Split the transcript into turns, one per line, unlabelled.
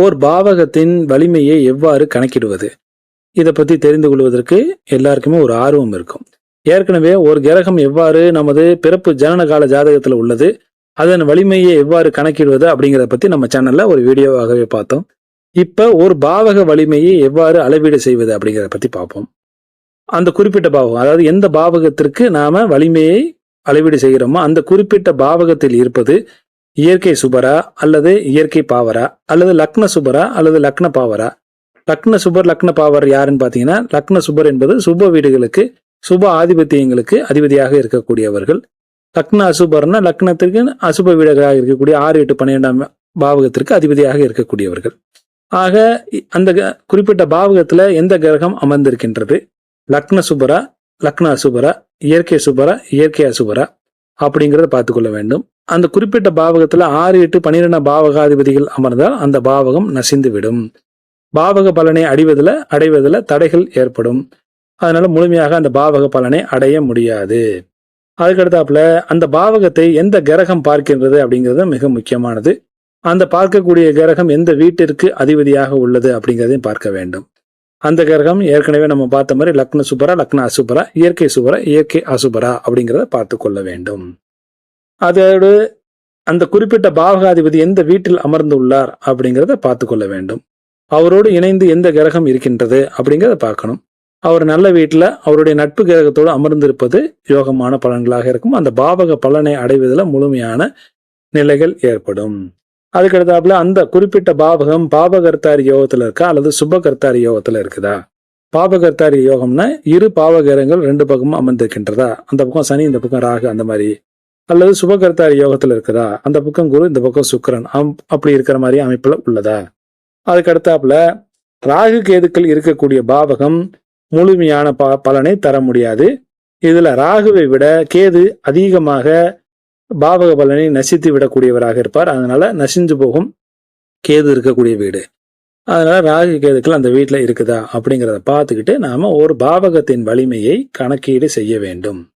ஓர் பாவகத்தின் வலிமையை எவ்வாறு கணக்கிடுவது? இதை பற்றி தெரிந்து கொள்வதற்கு எல்லாருக்குமே ஒரு ஆர்வம் இருக்கும். ஏற்கனவே ஒரு கிரகம் எவ்வாறு நமது பிறப்பு ஜனன கால ஜாதகத்தில் உள்ளது அதன் வலிமையை எவ்வாறு கணக்கிடுவது அப்படிங்கிறத பற்றி நம்ம சேனலில் ஒரு வீடியோவாகவே பார்த்தோம். இப்போ ஒரு பாவக வலிமையை எவ்வாறு அளவீடு செய்வது அப்படிங்கிறத பற்றி பார்ப்போம். அந்த குறிப்பிட்ட பாவகம் அதாவது எந்த பாவகத்திற்கு நாம் வலிமையை அளவீடு செய்கிறோமோ அந்த குறிப்பிட்ட பாவகத்தில் இருப்பது இயற்கை சுபரா அல்லது இயற்கை பாவரா அல்லது லக்ன சுபரா அல்லது லக்ன பாவரா? லக்ன சுபர் லக்ன பாவர் யாருன்னு பார்த்தீங்கன்னா லக்ன சுபர் என்பது சுப வீடுகளுக்கு சுப ஆதிபத்தியங்களுக்கு அதிபதியாக இருக்கக்கூடியவர்கள். லக்ன அசுபர்னா லக்னத்திற்கு அசுப வீடுகளாக இருக்கக்கூடிய ஆறு எட்டு பன்னிரெண்டாம் பாவகத்திற்கு அதிபதியாக இருக்கக்கூடியவர்கள். ஆக அந்த க- குறிப்பிட்ட பாவகத்தில் எந்த கிரகம் அமர்ந்திருக்கின்றது? லக்ன சுபரா லக்ன அசுபரா இயற்கை சுபரா இயற்கை அசுபரா? அப்படிங்கிறத பார்த்துக்கொள்ள வேண்டும். அந்த குறிப்பிட்ட பாவகத்துல ஆறு எட்டு பன்னிரெண்டாம் பாவகாதிபதிகள் அமர்ந்தால் அந்த பாவகம் நசிந்து விடும் பாவக பலனை அடைவதில் அடைவதில் தடைகள் ஏற்படும். அதனால முழுமையாக அந்த பாவக பலனை அடைய முடியாது. அதுக்கடுத்தாப்புல அந்த பாவகத்தை எந்த கிரகம் பார்க்கின்றது அப்படிங்கிறது மிக முக்கியமானது. அந்த பார்க்கக்கூடிய கிரகம் எந்த வீட்டிற்கு அதிபதியாக உள்ளது அப்படிங்கிறதையும் பார்க்க வேண்டும். அந்த கிரகம் ஏற்கனவே நம்ம பார்த்த மாதிரி லக்ன சுபரா லக்ன அசுபரா இயற்கை சுபரா இயற்கை அசுபரா அப்படிங்கிறத பார்த்து கொள்ள வேண்டும். அதோடு அந்த குறிப்பிட்ட பாவகாதிபதி எந்த வீட்டில் அமர்ந்துள்ளார் அப்படிங்கிறத பார்த்து கொள்ள வேண்டும். அவரோடு இணைந்து எந்த கிரகம் இருக்கின்றது அப்படிங்கிறத பார்க்கணும். அவர் நல்ல வீட்டில் அவருடைய நட்பு கிரகத்தோடு அமர்ந்திருப்பது யோகமான பலன்களாக இருக்கும். அந்த பாவக பலனை அடைவதில் முழுமையான நிலைகள் ஏற்படும். அதுக்கடுத்தாப்புல அந்த குறிப்பிட்ட பாவகம் பாவகர்த்தாரி யோகத்துல இருக்கா? அல்லது சுபகர்த்தாரி யோகத்துல இருக்குதா? பாபகர்த்தாரி யோகம்னா இரு பாவகரங்கள் ரெண்டு பக்கமும் அமர்ந்திருக்கின்றதா? அந்த பக்கம் சனி இந்த பக்கம் ராகு அந்த மாதிரி. அல்லது சுபகர்த்தாரி யோகத்துல இருக்குதா? அந்த பக்கம் குரு இந்த பக்கம் சுக்கரன். அம்- அப்படி இருக்கிற மாதிரி அமைப்புல உள்ளதா? அதுக்கடுத்தாப்புல ராகு கேதுக்கள் இருக்கக்கூடிய பாவகம் முழுமையான ப பலனை தர முடியாது. இதுல ராகுவை விட கேது அதிகமாக பாவக பலனை நசித்து விடக்கூடியவராக இருப்பார். அதனால நசிஞ்சு போகும் கேது இருக்கக்கூடிய வீடு. அதனால ராகு கேதுக்கள் அந்த வீட்டில் இருக்குதா அப்படிங்கிறத பார்த்துக்கிட்டு நாம ஒரு பாவகத்தின் வலிமையை கணக்கீடு செய்ய வேண்டும்.